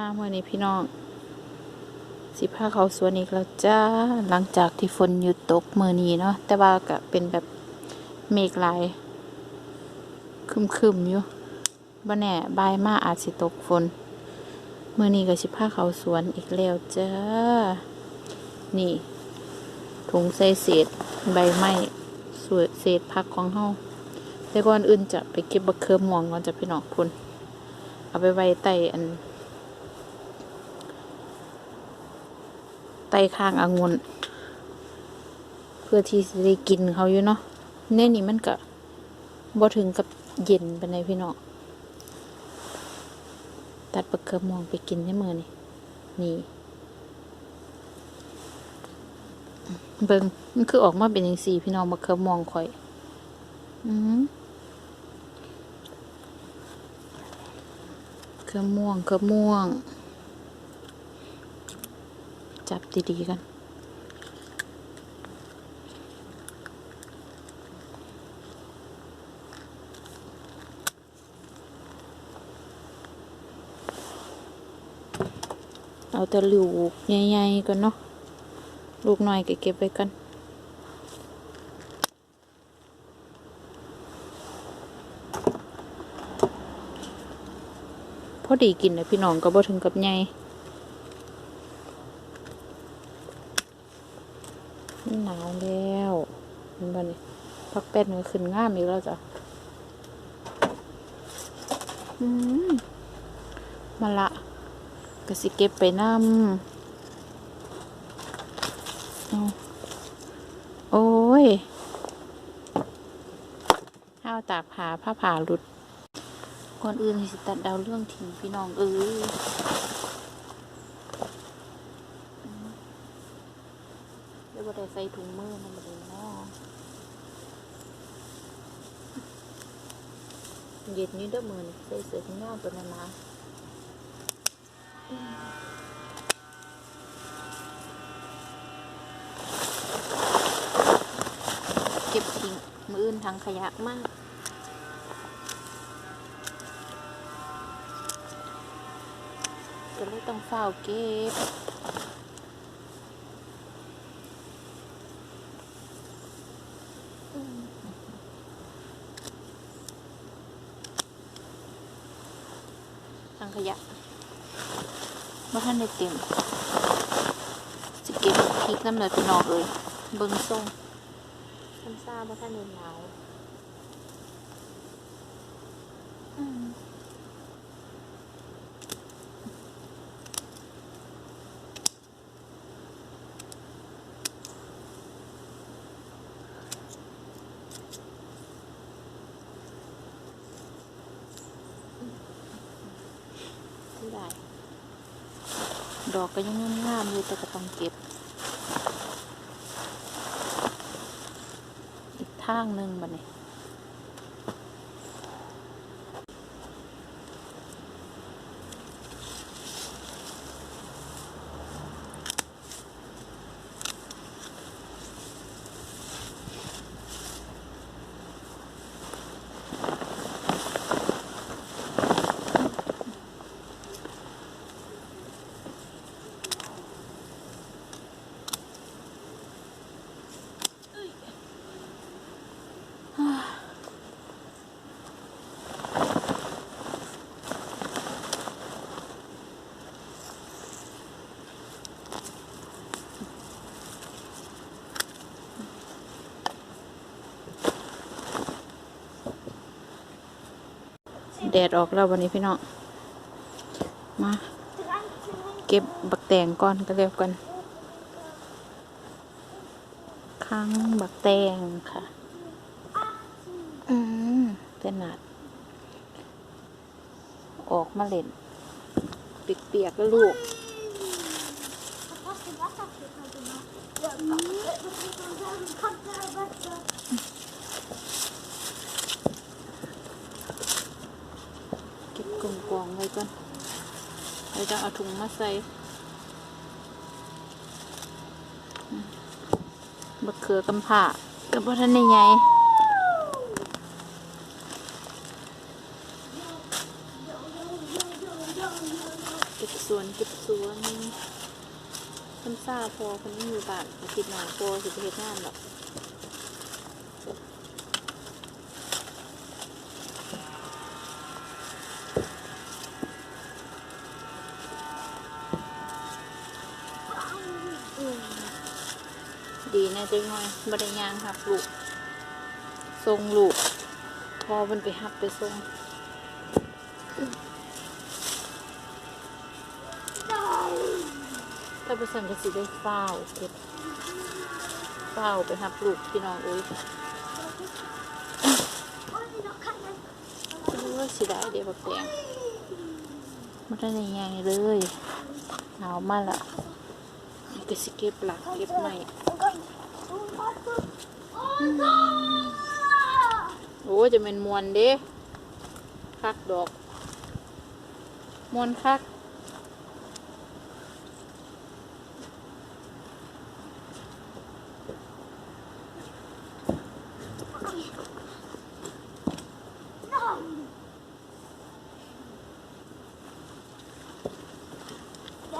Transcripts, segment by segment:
มาเมื่อนี้พี่น้อง สิพาเขาสวนอีกแล้วจ้า หลังจากที่ฝนหยุดตกเมื่อนี้เนาะ แต่ว่าก็เป็นแบบเมฆลายคึมๆอยู่บ่แน่บายมาอาจสิตกฝนเมื่อนี้ก็สิพาเขาสวนอีกแล้วจ้า นี่ ถุงใส่เศษใบไม้สวยเศษผักของเฮาแต่ก่อนอื่นจะไปเก็บบักเขือม่วงก่อนจะพี่น้องพุ่นเอาไปไว้ใต้อัน ต้ข้างองุ่นเพื่อที่จะได้กินเขาอยู่เนาะในนี้มันก็บ่ถึงกับเย็นไปในพี่น้องตัดปลาเขือมองไปกินในมือนี่นี่เบิงมันคือออกมาเป็นอย่างสี่พี่น้องมะเขือมองข่อย อืมเขือม่วงเขือม่วง จับดีๆกัน เอาแต่ลูกใหญ่ๆกันเนาะ ลูกน้อยก็เก็บไว้กันพอดีกินนะพี่น้องก็บ่ถึงกับใหญ่ มันหนาวแล้วเห็นบ่นี่ พันก็ขึ้นง่ามอีกแล้วจ้ะมาละก็สิเก็บไปน้ำโอ้ยห้าวตากผาผ้าผาหลุดก่อนอื่นสิตัดดาวเรื่องทิ้งพี่น้องเอ้ยเรียว่าได้ใส่ถุงมือมันเลย เย็ดนี้เด้อมือนใส่เสื้อข้างนอกตัวนั้นนะเก็บทิ้งมืออื่นทางขยะมากก็เลยต้องเฝ้าเก็บ ทางขยะว่าท่านได้เต็มสิเก็บพริกน้ำเหลือพี่น้อกเลย เบิ้งส่งท่านทราบว่าท่านเดินหนาวอืมที่ ได้ ดอกก็ยังงามอยู่แต่ก็ต้องเก็บ อีกทางหนึ่งบัดนี้ แดดออกแล้ววันนี้พี่น้อง มา เก็บบักแตงก่อนก็เรียกกันค้างบักแตงค่ะ อืมเป็นหนาด ออกมาเล่นเปียกๆแล้วลูกเก็บกลมกองไว้ก่อนเราจะเอาถุงมาใส่มบักเขือกำผ่ากับพ่ท่านในไง ก็บสวนเก็บสวนคนซาพอคนนี้อยู่บ้านอาทิตย์หน้าพอสิไปเฮ็ดงานหรอกดีนะจังหน่อยบริยางครับลูกทรงลูก พอมันไปหับไปทรงาประสันก็สิได้เฝ้าเก็บเฝ้าไปหับลูกพี่น้องอุ้ยรู้ว่าสิได้เดี๋ยวบักแดงมันได้ยังไงเลยเอามาละก็สิเก็บหลักเก็บใหม่โอ้จะเป็นมวนเด้คักดอกมวนคัก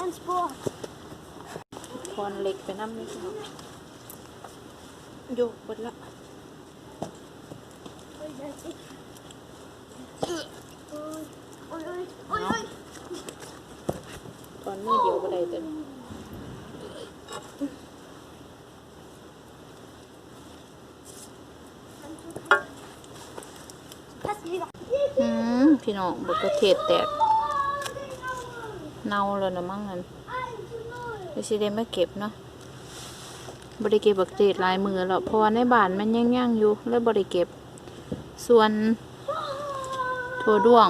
Dance ball. คอนเหล็กไปน้ำเลยครับโยกหมดละตอนมือเดียวก็ได้แต่ Pass me that. อืมพี่น้องบกกระเทศแตก เน่าแล้วนะมั่งนั้นไม่ใช่ได้มาเก็บเนาะบริเก็บบักเตดลายมือแล้วเพราะว่าในบ้านมันยังย่างอยู่เลยบริเก็บ ส่วนถั่วด้วง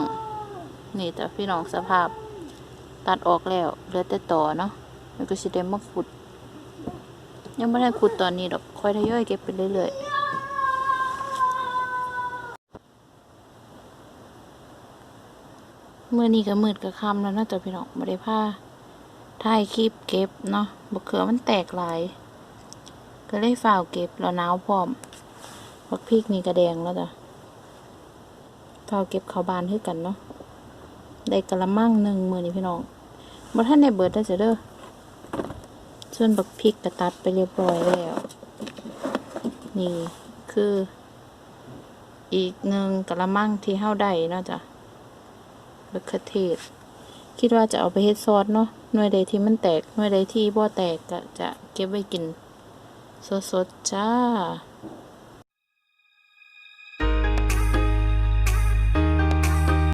นี่แต่พี่น้องสภาพ ตัดออกแล้วเหลือแต่ต่อเนาะแล้วก็สิได้มาขุด ยังไม่ได้ขุดตอนนี้ดอกค่อยทยอยเก็บไปเรื่อยๆ มื่อนี้ก็มืดก็ค่ำแล้วนาะแต่พี่น้องไม่ได้ผ้าถ่ายคลิปเก็บเนาะบกเขือมันแตกหลาย ก็เลยฝ่าวเก็บแล้วหนาวพร้อมบักพริกนี่กระแดงแล้วจ้ะฝ่าวเก็บเข้าบานให้กันเนาะได้กระมังหนึ่งมือนี่พี่น้องบ่ท่านในเบิร์ดได้เสียเด้อส่วนบักพริกกระตัดไปเรียบร้อยแล้ว นี่คือ อีกหนึ่งกระมังที่เฮาได้เนาะจ้ะ บักเขือเทศ คิดว่าจะเอาไปเฮ็ดซอสเนาะหน่วยใดที่มันแตกหน่วยใดที่บ่แตกก็จะเก็บไว้กินสดๆจ้า